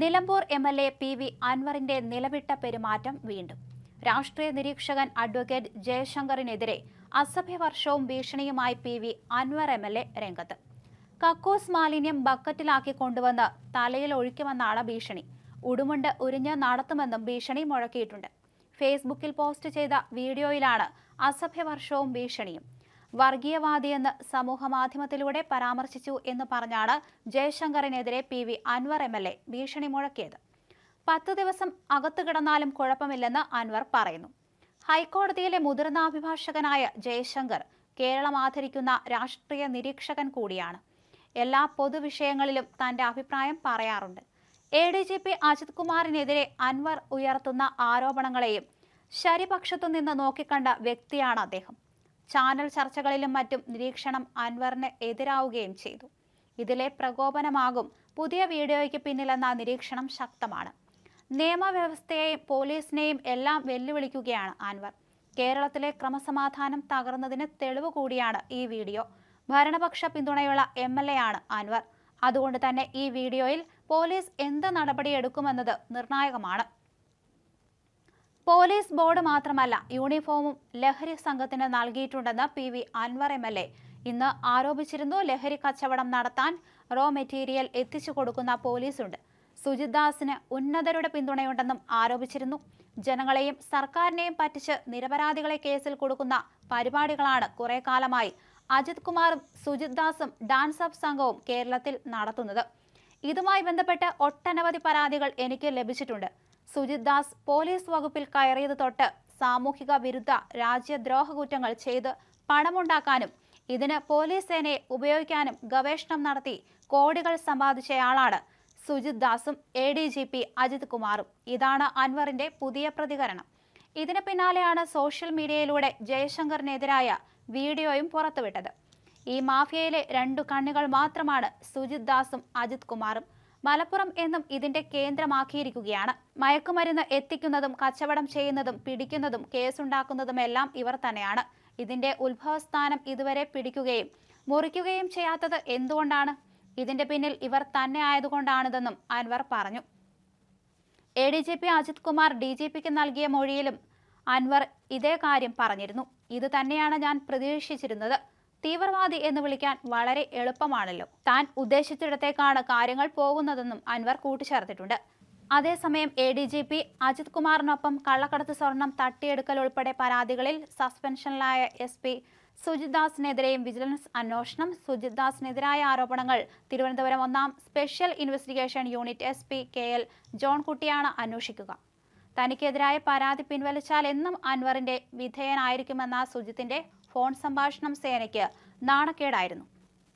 Nilambur M L A P V അൻവറിന്റെ നിലവിട്ട പെരുമാറ്റം വീണ്ടും. രാഷ്ട്രീയ നിരീക്ഷകൻ അഡ്വക്കേറ്റ് ജയശങ്കറിനെതിരെ അസഭ്യവർഷവും ഭീഷണിയുമായി P V Anvar M L A രംഗത്ത്. കക്കൂസ് മാലിന്യം ബക്കറ്റിലാക്കി കൊണ്ടുവന്ന് തലയിൽ ഒഴിക്കുമെന്നാണ് ഭീഷണി. ഉടുമുണ്ട് ഉരിഞ്ഞ് നടത്തുമെന്നും ഭീഷണി മുഴക്കിയിട്ടുണ്ട്. ഫേസ്ബുക്കിൽ പോസ്റ്റ് ചെയ്ത വീഡിയോയിലാണ് അസഭ്യവർഷവും ഭീഷണിയും. വർഗീയവാദിയെന്ന് സമൂഹമാധ്യമത്തിലൂടെ പരാമർശിച്ചു എന്ന് പറഞ്ഞാണ് ജയശങ്കറിനെതിരെ P V Anvar M L A ഭീഷണി മുഴക്കിയത്. പത്ത് ദിവസം അകത്തു കിടന്നാലും കുഴപ്പമില്ലെന്ന് അൻവർ പറയുന്നു. ഹൈക്കോടതിയിലെ മുതിർന്ന അഭിഭാഷകനായ ജയശങ്കർ കേരളം ആദരിക്കുന്ന രാഷ്ട്രീയ നിരീക്ഷകൻ കൂടിയാണ്. എല്ലാ പൊതുവിഷയങ്ങളിലും തന്റെ അഭിപ്രായം പറയാറുണ്ട്. A D G P Ajith കുമാറിനെതിരെ Anvar ഉയർത്തുന്ന ആരോപണങ്ങളെയും ശരിപക്ഷത്തു നിന്ന് നോക്കിക്കണ്ട വ്യക്തിയാണ് അദ്ദേഹം. ചാനൽ ചർച്ചകളിലും മറ്റും നിരീക്ഷണം അൻവറിന് എതിരാവുകയും ചെയ്തു. ഇതിലെ പ്രകോപനമാകും പുതിയ വീഡിയോയ്ക്ക് പിന്നിലെന്ന നിരീക്ഷണം ശക്തമാണ്. നിയമവ്യവസ്ഥയെയും പോലീസിനെയും എല്ലാം വെല്ലുവിളിക്കുകയാണ് അൻവർ. കേരളത്തിലെ ക്രമസമാധാനം തകർന്നതിന് തെളിവ് കൂടിയാണ് ഈ വീഡിയോ. ഭരണപക്ഷ പിന്തുണയുള്ള എം എൽ എ ആണ് അൻവർ. അതുകൊണ്ട് തന്നെ ഈ വീഡിയോയിൽ പോലീസ് എന്ത് നടപടിയെടുക്കുമെന്നത് നിർണായകമാണ്. പോലീസ് ബോർഡ് മാത്രമല്ല യൂണിഫോമും ലഹരി സംഘത്തിന് നൽകിയിട്ടുണ്ടെന്ന് P V Anvar M L A ഇന്ന് ആരോപിച്ചിരുന്നു ലഹരി കച്ചവടം നടത്താൻ റോ മെറ്റീരിയൽ എത്തിച്ചു കൊടുക്കുന്ന പോലീസുണ്ട്. സുജിത് ദാസിന് ഉന്നതരുടെ പിന്തുണയുണ്ടെന്നും ആരോപിച്ചിരുന്നു. ജനങ്ങളെയും സർക്കാരിനെയും പറ്റിച്ച് നിരപരാധികളെ കേസിൽ കൊടുക്കുന്ന പരിപാടികളാണ് കുറെ കാലമായി അജിത് കുമാറും സുജിത് ദാസും ഡാൻസ് അപ്പ് സംഘവും കേരളത്തിൽ നടത്തുന്നത്. ഇതുമായി ബന്ധപ്പെട്ട് ഒട്ടനവധി പരാതികൾ എനിക്ക് ലഭിച്ചിട്ടുണ്ട്. സുജിത് ദാസ് പോലീസ് വകുപ്പിൽ കയറിയത് തൊട്ട് സാമൂഹിക വിരുദ്ധ രാജ്യദ്രോഹ കുറ്റങ്ങൾ ചെയ്ത് പണമുണ്ടാക്കാനും ഇതിന് പോലീസ് സേനയെ ഉപയോഗിക്കാനും ഗവേഷണം നടത്തി കോടികൾ സമ്പാദിച്ചയാളാണ് Sujith ദാസും A D G P Ajith കുമാറും. ഇതാണ് അൻവറിന്റെ പുതിയ പ്രതികരണം. ഇതിന് പിന്നാലെയാണ് സോഷ്യൽ മീഡിയയിലൂടെ ജയശങ്കറിനെതിരായ വീഡിയോയും പുറത്തുവിട്ടത്. ഈ മാഫിയയിലെ രണ്ടു കണ്ണുകൾ മാത്രമാണ് സുജിത് ദാസും അജിത് കുമാറും മലപ്പുറം എന്നും ഇതിന്റെ കേന്ദ്രമാക്കിയിരിക്കുകയാണ്. മയക്കുമരുന്ന് എത്തിക്കുന്നതും കച്ചവടം ചെയ്യുന്നതും പിടിക്കുന്നതും കേസുണ്ടാക്കുന്നതുമെല്ലാം ഇവർ തന്നെയാണ്. ഇതിന്റെ ഉത്ഭവസ്ഥാനം ഇതുവരെ പിടിക്കുകയും മുറിക്കുകയും ചെയ്യാത്തത് എന്തുകൊണ്ടാണ്? ഇതിന്റെ പിന്നിൽ ഇവർ തന്നെ ആയതുകൊണ്ടാണിതെന്നും അൻവർ പറഞ്ഞു. A D G P Ajith Kumar D G പിക്ക് നൽകിയ മൊഴിയിലും അൻവർ ഇതേ കാര്യം പറഞ്ഞിരുന്നു. ഇത് തന്നെയാണ് ഞാൻ പ്രതീക്ഷിച്ചിരുന്നത്. തീവ്രവാദി എന്ന് വിളിക്കാൻ വളരെ എളുപ്പമാണല്ലോ. താൻ ഉദ്ദേശിച്ചിടത്തേക്കാണ് കാര്യങ്ങൾ പോകുന്നതെന്നും അൻവർ കൂട്ടിച്ചേർത്തിട്ടുണ്ട്. അതേസമയം A D G P Ajith കുമാറിനൊപ്പം കള്ളക്കടത്ത് സ്വർണം തട്ടിയെടുക്കൽ ഉൾപ്പെടെ പരാതികളിൽ സസ്പെൻഷനിലായ എസ് പി സുജിത് ദാസിനെതിരെയും വിജിലൻസ് അന്വേഷണം സുജിത് ദാസിനെതിരായ ആരോപണങ്ങൾ തിരുവനന്തപുരം ഒന്നാം special investigation unit S P K L ജോൺകുട്ടിയാണ് അന്വേഷിക്കുക. തനിക്കെതിരായ പരാതി പിൻവലിച്ചാൽ എന്നും അൻവറിന്റെ വിധേയനായിരിക്കുമെന്ന സുജിത്തിന്റെ ഫോൺ സംഭാഷണം സേനയ്ക്ക് നാണക്കേടായിരുന്നു.